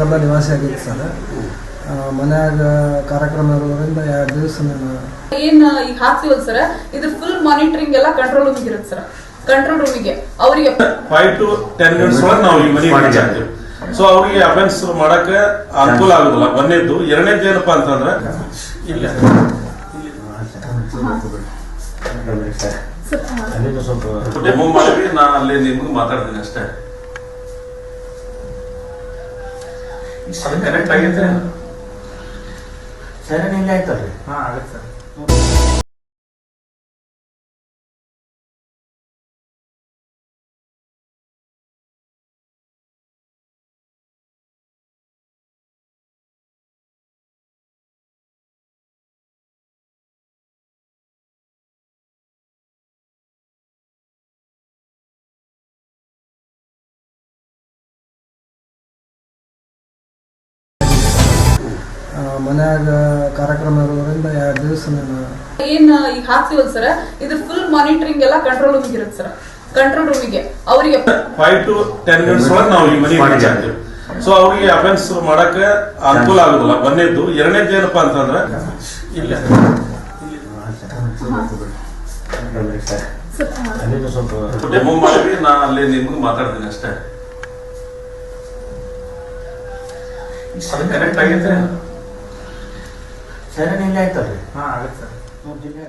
ನಾಗಮಂಗಲ ನಿವಾಸಿ ಆಗಿತ್ತು ಸರ್ ಮನ್ಯಾಗ ಕಾರ್ಯಕ್ರಮ ಇರೋದ್ರಿಂದ ಎರಡು ದಿವಸ ನಾನು ಏನ್ ಈಗ ಹಾಕ್ತಿವಲ್ ಸರ್ ಇದು ಫುಲ್ ಮಾನಿಟರಿಂಗ್ ಎಲ್ಲ ಕಂಟ್ರೋಲ್ ರೂಮಿಗೆ ಇರುತ್ತೆ ಸರ್ ಕಂಟ್ರೋಲ್ ರೂಮಿಗೆ ಅವರಿಗೆ ಫೈವ್ ಟು ಟೆನ್ ಮಿನಿಟ್ಸ್ ಒಳಗೆ ನಾವು ಈ ಮನೆ ರೀಚ್ ಆಗ್ತೀವಿ ಸೊ ಅವ್ರಿಗೆ ಅಫೆನ್ಸ್ ಮಾಡಕ್ಕೆ ಅನುಕೂಲ ಆಗುದಿಲ್ಲ. ಒಂದೇದ್ದು ಎರಡನೇದ್ದು ಏನಪ್ಪಾ ಅಂತಂದ್ರೆ ಇಲ್ಲ. ಡೆಮೋ ಮಾಡಿ ನಾನು ಅಲ್ಲಿ ನಿಮ್ಗೆ ಮಾತಾಡ್ತೀನಿ ಅಷ್ಟೇ. ಕರೆಕ್ಟ್ ಆಗೈತೆ ಸರಿ ಇಲ್ಲ ಆಯ್ತಲ್ರಿ ಹಾ ಆಗತ್ತೆ. ಮನ್ಯಾಗ ಕಾರ್ಯಕ್ರಮ ಇರೋದ್ರಿಂದ ಎರಡು ದಿವಸ ನಾನು ಏನ್ ಈಗ ಹಾಕ್ತಿವಲ್ ಸರ್ ಇದು ಫುಲ್ ಮಾನಿಟರಿಂಗ್ ಎಲ್ಲ ಕಂಟ್ರೋಲ್ ರೂಮಿಗೆ ಇರುತ್ತೆ ಸರ್. ಕಂಟ್ರೋಲ್ ರೂಮಿಗೆ ಅವರಿಗೆ. ಫೈವ್ ಟು ಟೆನ್ ಮಿನಿಟ್ಸ್ ಒಳಗೆ ನಾವು ಈ ಮನೆ ರೀಚ್ ಆಗ್ತೀವಿ ಸೊ ಅವ್ರಿಗೆ ಅಫೆನ್ಸ್ ಮಾಡಕ್ಕೆ ಅನುಕೂಲ ಆಗುದಿಲ್ಲ. ಒಂದೇದ್ದು ಎರಡನೇದ್ದು ಏನಪ್ಪಾ ಅಂತಂದ್ರೆ ಇಲ್ಲ. ಡೆಮೋ ಮಾಡಿ ನಾ ಅಲ್ಲಿ ನಿಮ್ಗೆ ಮಾತಾಡ್ತೀನಿ ಅಷ್ಟೇ. ಕರೆಕ್ಟ್ ಆಗೈತೆ ಸರಿ ಇಲ್ಲ ಆಯ್ತಲ್ರಿ ಹಾ ಆಗತ್ತೆ ಸರ್. ಮೂರು ಜಿಲ್ಲೆ